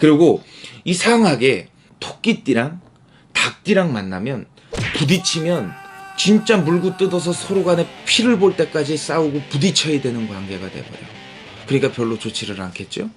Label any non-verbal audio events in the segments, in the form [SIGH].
그리고 이상하게 토끼띠랑 닭띠랑 만나면 부딪히면 진짜 물고 뜯어서 서로 간에 피를 볼 때까지 싸우고 부딪혀야 되는 관계가 돼버려. 그러니까 별로 좋지를 않겠죠?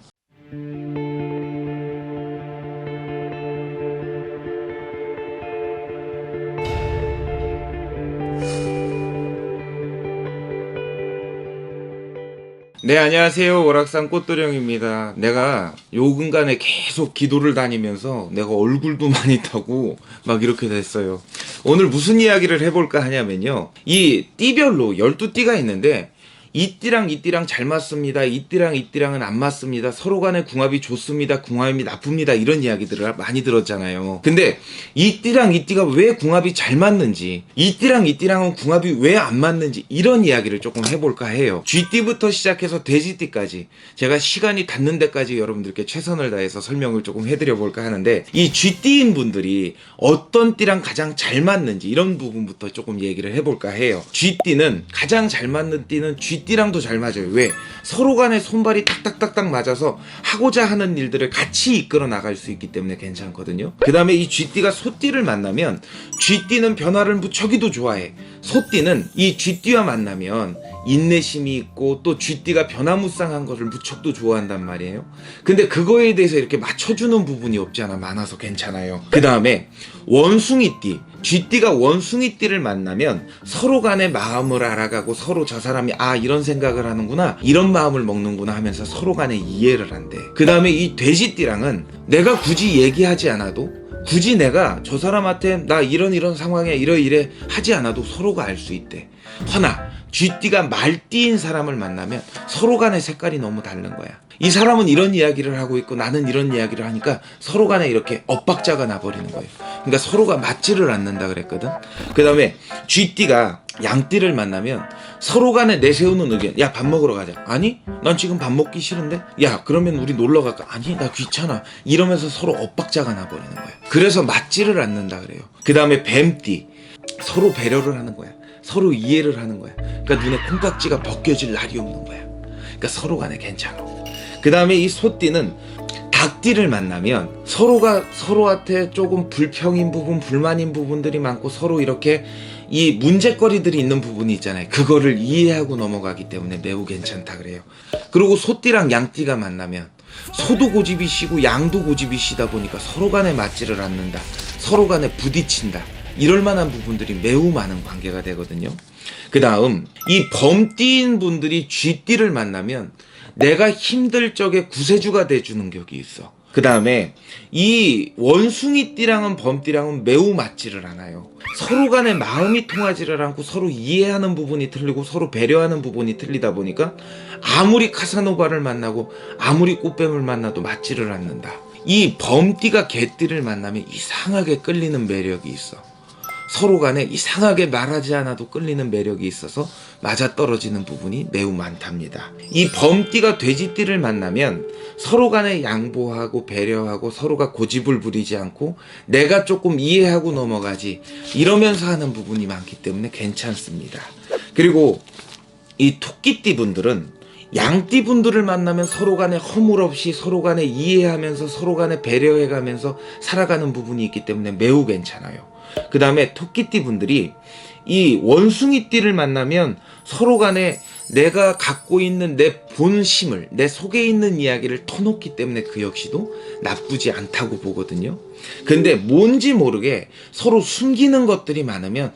네, 안녕하세요. 월악산 꽃도령입니다. 내가 요 근간에 계속 기도를 다니면서 내가 얼굴도 [LAUGHS] 많이 타고 막 이렇게 됐어요. 오늘 무슨 이야기를 해볼까 하냐면요. 이 띠별로 12띠가 있는데 이 띠랑 이 띠랑 잘 맞습니다. 이 띠랑 이 띠랑은 안 맞습니다. 서로 간의 궁합이 좋습니다. 궁합이 나쁩니다. 이런 이야기들을 많이 들었잖아요. 근데 이 띠랑 이 띠가 왜 궁합이 잘 맞는지, 이 띠랑 이 띠랑은 궁합이 왜 안 맞는지 이런 이야기를 조금 해볼까 해요. 쥐띠부터 시작해서 돼지띠까지 제가 시간이 닿는 데까지 여러분들께 최선을 다해서 설명을 조금 해드려 볼까 하는데 이 쥐띠인 분들이 어떤 띠랑 가장 잘 맞는지 이런 부분부터 조금 얘기를 해볼까 해요. 쥐띠는 가장 잘 맞는 띠는 쥐 띠랑도 잘 맞아요. 왜? 서로 간에 손발이 딱딱딱딱 맞아서 하고자 하는 일들을 같이 이끌어 나갈 수 있기 때문에 괜찮거든요. 그 다음에 이 쥐띠가 소띠를 만나면 쥐띠는 변화를 무척이도 좋아해. 소띠는 이 쥐띠와 만나면 인내심이 있고 또 쥐띠가 변화무쌍한 것을 무척도 좋아한단 말이에요. 근데 그거에 대해서 이렇게 맞춰주는 부분이 없지 않아 많아서 괜찮아요. 그 다음에 원숭이띠. 쥐띠가 원숭이띠를 만나면 서로 간의 마음을 알아가고 서로 저 사람이 아 이런 생각을 하는구나 이런 마음을 먹는구나 하면서 서로 간의 이해를 한대. 그 다음에 이 돼지띠랑은 내가 굳이 얘기하지 않아도 굳이 내가 저 사람한테 나 이런 이런 상황에 이러이래 하지 않아도 서로가 알 수 있대. 허나 쥐띠가 말띠인 사람을 만나면 서로 간의 색깔이 너무 다른 거야. 이 사람은 이런 이야기를 하고 있고 나는 이런 이야기를 하니까 서로 간에 이렇게 엇박자가 나버리는 거예요. 그러니까 서로가 맞지를 않는다 그랬거든. 그 다음에 쥐띠가 양띠를 만나면 서로 간에 내세우는 의견. 야, 밥 먹으러 가자. 아니, 난 지금 밥 먹기 싫은데? 야, 그러면 우리 놀러 갈까? 아니, 나 귀찮아. 이러면서 서로 엇박자가 나버리는 거야. 그래서 맞지를 않는다 그래요. 그 다음에 뱀띠. 서로 배려를 하는 거야. 서로 이해를 하는 거야. 그러니까 눈에 콩깍지가 벗겨질 날이 없는 거야. 그러니까 서로 간에 괜찮아. 그 다음에 이 소띠는 닭띠를 만나면 서로가 서로한테 조금 불평인 부분, 불만인 부분들이 많고 서로 이렇게 이 문제거리들이 있는 부분이 있잖아요. 그거를 이해하고 넘어가기 때문에 매우 괜찮다 그래요. 그리고 소띠랑 양띠가 만나면 소도 고집이 시고 양도 고집이 시다 보니까 서로 간에 맞지를 않는다. 서로 간에 부딪힌다. 이럴 만한 부분들이 매우 많은 관계가 되거든요. 그 다음, 이 범띠인 분들이 쥐띠를 만나면 내가 힘들 적에 구세주가 돼주는 격이 있어. 그 다음에 이 원숭이띠랑은 범띠랑은 매우 맞지를 않아요. 서로 간에 마음이 통하지를 않고 서로 이해하는 부분이 틀리고 서로 배려하는 부분이 틀리다 보니까 아무리 카사노바를 만나고 아무리 꽃뱀을 만나도 맞지를 않는다. 이 범띠가 개띠를 만나면 이상하게 끌리는 매력이 있어. 서로 간에 이상하게 말하지 않아도 끌리는 매력이 있어서 맞아떨어지는 부분이 매우 많답니다. 이 범띠가 돼지띠를 만나면 서로 간에 양보하고 배려하고 서로가 고집을 부리지 않고 내가 조금 이해하고 넘어가지 이러면서 하는 부분이 많기 때문에 괜찮습니다. 그리고 이 토끼띠 분들은 양띠 분들을 만나면 서로 간에 허물 없이 서로 간에 이해하면서 서로 간에 배려해가면서 살아가는 부분이 있기 때문에 매우 괜찮아요. 그 다음에 토끼띠 분들이 이 원숭이띠를 만나면 서로 간에 내가 갖고 있는 내 본심을 내 속에 있는 이야기를 터놓기 때문에 그 역시도 나쁘지 않다고 보거든요. 근데 뭔지 모르게 서로 숨기는 것들이 많으면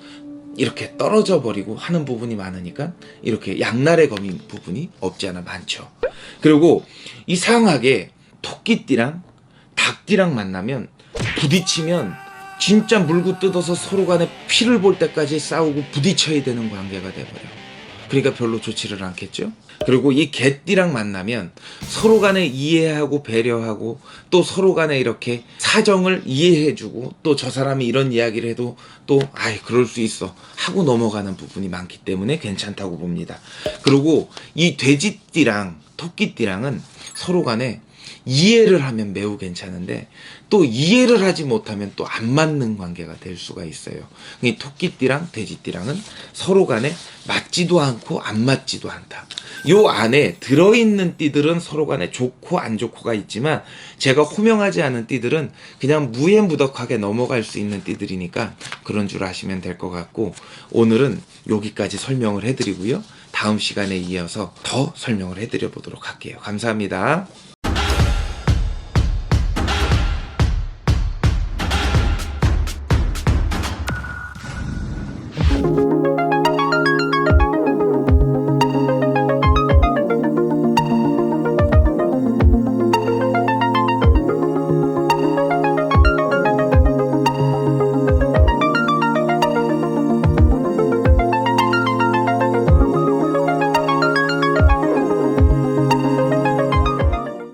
이렇게 떨어져 버리고 하는 부분이 많으니까 이렇게 양날의 검인 부분이 없지 않아 많죠. 그리고 이상하게 토끼띠랑 닭띠랑 만나면 부딪히면 진짜 물고 뜯어서 서로 간에 피를 볼 때까지 싸우고 부딪혀야 되는 관계가 돼버려. 그러니까 별로 좋지를 않겠죠? 그리고 이 개띠랑 만나면 서로 간에 이해하고 배려하고 또 서로 간에 이렇게 사정을 이해해주고 또 저 사람이 이런 이야기를 해도 또 아이 그럴 수 있어 하고 넘어가는 부분이 많기 때문에 괜찮다고 봅니다. 그리고 이 돼지띠랑 토끼띠랑은 서로 간에 이해를 하면 매우 괜찮은데 또 이해를 하지 못하면 또 안 맞는 관계가 될 수가 있어요. 이 토끼띠랑 돼지띠랑은 서로 간에 맞지도 않고 안 맞지도 않다. 요 안에 들어있는 띠들은 서로 간에 좋고 안 좋고가 있지만 제가 호명하지 않은 띠들은 그냥 무해무덕하게 넘어갈 수 있는 띠들이니까 그런 줄 아시면 될 것 같고 오늘은 여기까지 설명을 해드리고요. 다음 시간에 이어서 더 설명을 해드려 보도록 할게요. 감사합니다.